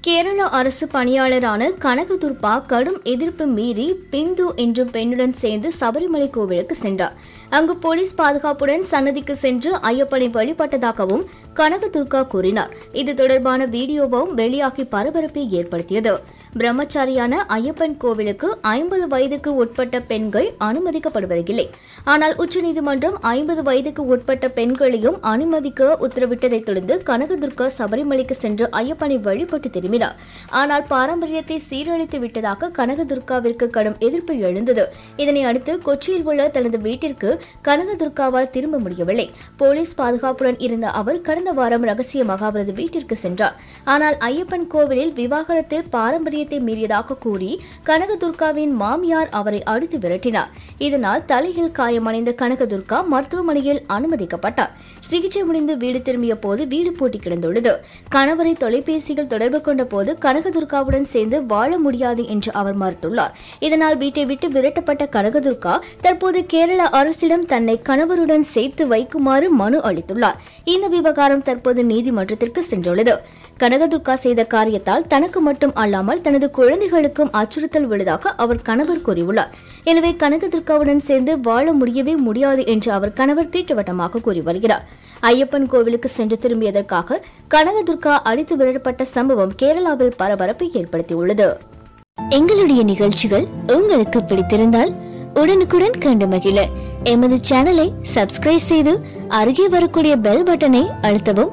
கேரள அரசு பணியாளரான கனகதுர்பா கடும் எதிர்ப்பு மீறி பிந்து என்ற பெண்ணுடன் சேர்ந்து சபரிமலை கோவிலுக்கு சென்றார். அங்கு போலீஸ் பாதுகாப்புடன் சன்னதிக்கு சென்று ஐயப்பனை வழிபட்டதாகவும் கனகதுர்கா கூறினார். இது தொடர்பான வீடியோவும் வெளியாகி பரபரப்பை ஏற்படுத்தியது. பிரம்மச்சாரியான ஐயப்பன் கோவிலுக்கு ஐம்பது வயதுக்கு உட்பட்ட பெண்கள் அனுமதிக்கப்படுவதில்லை. ஆனால் உச்சநீதிமன்றம் ஐம்பது வயதுக்கு உட்பட்ட பெண்களையும் அனுமதிக்க உத்தரவிட்டதைத் தொடர்ந்து கனகதுர்கா சபரிமலைக்கு சென்று ஐயப்பனை வழிபட்டு திரும்பினார். ஆனால் பாரம்பரியத்தை சீரழித்து விட்டதாக கனகதுர்காவிற்கு கடும் எதிர்ப்பு எழுந்தது. இதனை அடுத்து கொச்சியில் உள்ள தனது வீட்டிற்கு கனகதுர்காவால் திரும்ப முடியவில்லை. போலீஸ் பாதுகாப்புடன் இருந்த அவர் கடந்த வாரம் ரகசியமாக அவரது வீட்டிற்கு சென்றார். ஆனால் ஐயப்பன் கோவிலில் விவாகரத்தில் பாரம்பரிய பாரம்பரியத்தை மீறியதாக கூறி கனகதுர்காவின் மாமியார் அவரை அடித்து விரட்டினார். இதனால் தலையில் காயமடைந்த கனகதுர்கா மருத்துவமனையில் அனுமதிக்கப்பட்டார். சிகிச்சை முடிந்து வீடு திரும்பிய போது வீடு பூட்டி கிடந்துள்ளது. கணவரை தொலைபேசியில் தொடர்பு கொண்ட போது கனகதுர்காவுடன் சேர்ந்து வாழ முடியாது என்று அவர் மறுத்துள்ளார். இதனால் வீட்டை விட்டு விரட்டப்பட்ட கனகதுர்கா தற்போது கேரள அரசிடம் தன்னை கணவருடன் சேர்த்து வைக்குமாறு மனு அளித்துள்ளார். இந்த விவகாரம் தற்போது நீதிமன்றத்திற்கு சென்றுள்ளது. கனகதுர்கா செய்த காரியத்தால் தனக்கு மட்டும் அல்லாமல் தனது குழந்தைகளுக்கும் அச்சுறுத்தல் விழுதாக அவர் கணவர் கூறியுள்ளார். எனவே கனகதுர்காவுடன் சேர்ந்து வாழ முடியவே முடியாது என்று அவர் கணவர் தீட்டவட்டமாக கூறி வருகிறார். ஐயப்பன் கோவிலுக்கு சென்று திரும்பியதற்காக கனகதுர்கா அடித்து விரட்டப்பட்ட சம்பவம் கேரளாவில் பரபரப்பை ஏற்படுத்தியுள்ளது. எங்களுடைய நிகழ்ச்சிகள் உங்களுக்கு பிடித்திருந்தால் உடனுக்குடன் கண்டு மகிழ. எமது சேனலை சப்ஸ்கிரைப் செய்து அருகே வரக்கூடிய பெல் பட்டனை அழுத்தவும்